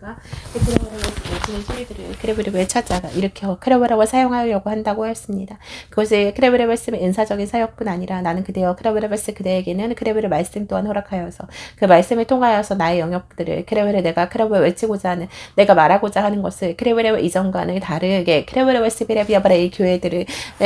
크레버라고 지는 소리들을 크레브랩에 찾아가 이렇게 크레버라고 사용하려고 한다고 했습니다. 그것을 크레브랩을 쓰면 은사적인 사역뿐 아니라 나는 그대여 크레브랩을 쓰 그대에게는 크레브의 말씀 또한 허락하여서 그 말씀을 통하여서 나의 영역들을 크레브레 내가 크레브를 외치고자 하는 내가 말하고자 하는 것을 크레브레 이전과는 다르게 크레브레 스비레비아바라 이 교회들을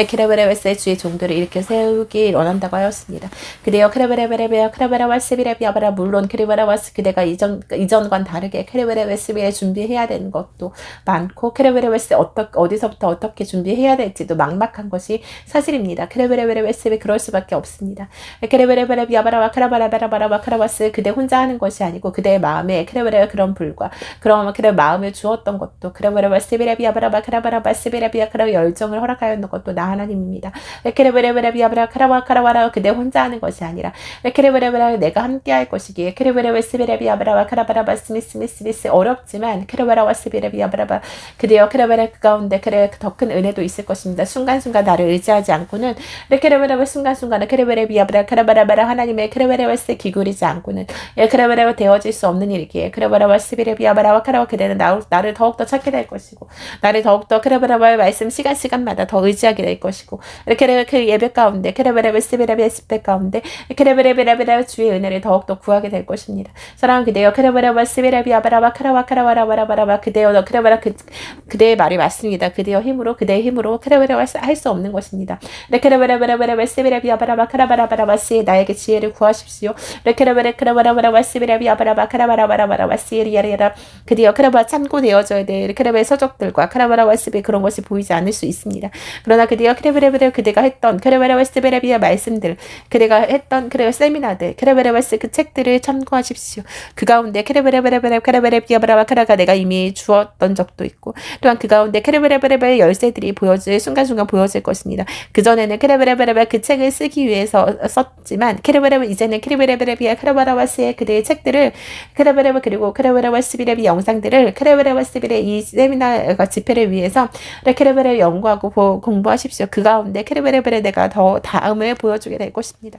크레브레 스 주의 종들을 이렇게 세우기 원한다고 하였습니다. 그대여 크레브레베레베아 크레브레 스비레비아바라 물론 크레브레 스 그대가 이전 이전과는 다르게 크레브레 스 비에 준비해야 되는 것도 많고 크레브레 스 어떠 어디서부터 어떻게 준비해야 될지도 막막한 것이 사실입니다. 크레브레베레 스비 그럴 수밖에 없습니다. 크레브레베레 비아바라와 크라바라바라바라바 크라바스 그대 혼자 하는 것이 아니고 그대의 마음에 크레브레 그런 불과 그런 그래 마음을 주었던 것도 크레브레바 스비레비아바라바 크라바라바 스비레 비아 크라 열정을 허락하였는 것도 나 하나님입니다. 크레브레베레비아바라 크라바 크라바라 그대 혼자 하는 것이 아니라 크레브레베라 내가 함께 할 것이기에 크레브레베 스비레비아바라바 크라바라바 스미스미스미스 어 렵지만 크레바라 와 스비레비아바라바 그대여 크레베레 그 가운데 그래 더 큰 은혜도 있을 것입니다. 순간순간 나를 의지하지 않고는 크레베레베 순간순간에 크레베레비아바라 크라바라바라 하나님의 크레베레베스 기울이지 않고는 예, 크레베레베 되어질 수 없는 일이기에 크레바라 와 스비레비아바라와 크라와 그대는 나, 나를 더욱더 찾게 될 것이고 나를 더욱더 크레바라바의 말씀 시간 시간마다 더 의지하게 될 것이고 이렇게 그 예배 가운데 크레베레베 스비레베 스페 가운데 크레베레베레베레 주의 은혜를 더욱더 구하게 될 것입니다. 사랑하는 그대여 크레베레바 스비레비아바라바 크라와 크라바라 바라바라바 그대여 너 크레바라 그, 그대의 말이 맞습니다. 그대여 힘으로 그대의 힘으로 크레베레바 할수 없는 것입니다. 크레베레베레베레 스비레비아바라바 크라바라 바라바 시 나에게 지혜를 구하십시오. 크레베레 크라바라 바라바 스비레비아바라바 크라바라 바라바라바 시리아리라 그디어 크라바 참고되어져야 될 크라바의 서적들과 크라바라 와스비 그런 것이 보이지 않을 수 있습니다. 그러나 그디어 크레베레베레 그대가 했던 크레바라 와스베레비아 말씀들 그대가 했던 크레 세미나들 크레베레 와스 그 책들을 참고하십시오. 그 가운데 크레베레베레베레 크레베레비아바라 바 크라가 내가 이미 주었던 적도 있고 또한 그 가운데 크레베레베레베 열쇠들이 보여질 순간순간 보여질 것입니다. 그 전에는 크레베레베레베 그 책을 쓰기 위해서 썼지만 크레베레베 이제는 크레베레베레비아 크라바라 와스의 그대의 책들을 크레베레베 그리고 크레베레베 스비레비 영상들을 크레베레베 스비레 이 세미나 집회를 위해서 크레베레 연구하고 공부하십시오. 그 가운데 크레베레베레 내가 더 다음을 보여주게 될 것입니다.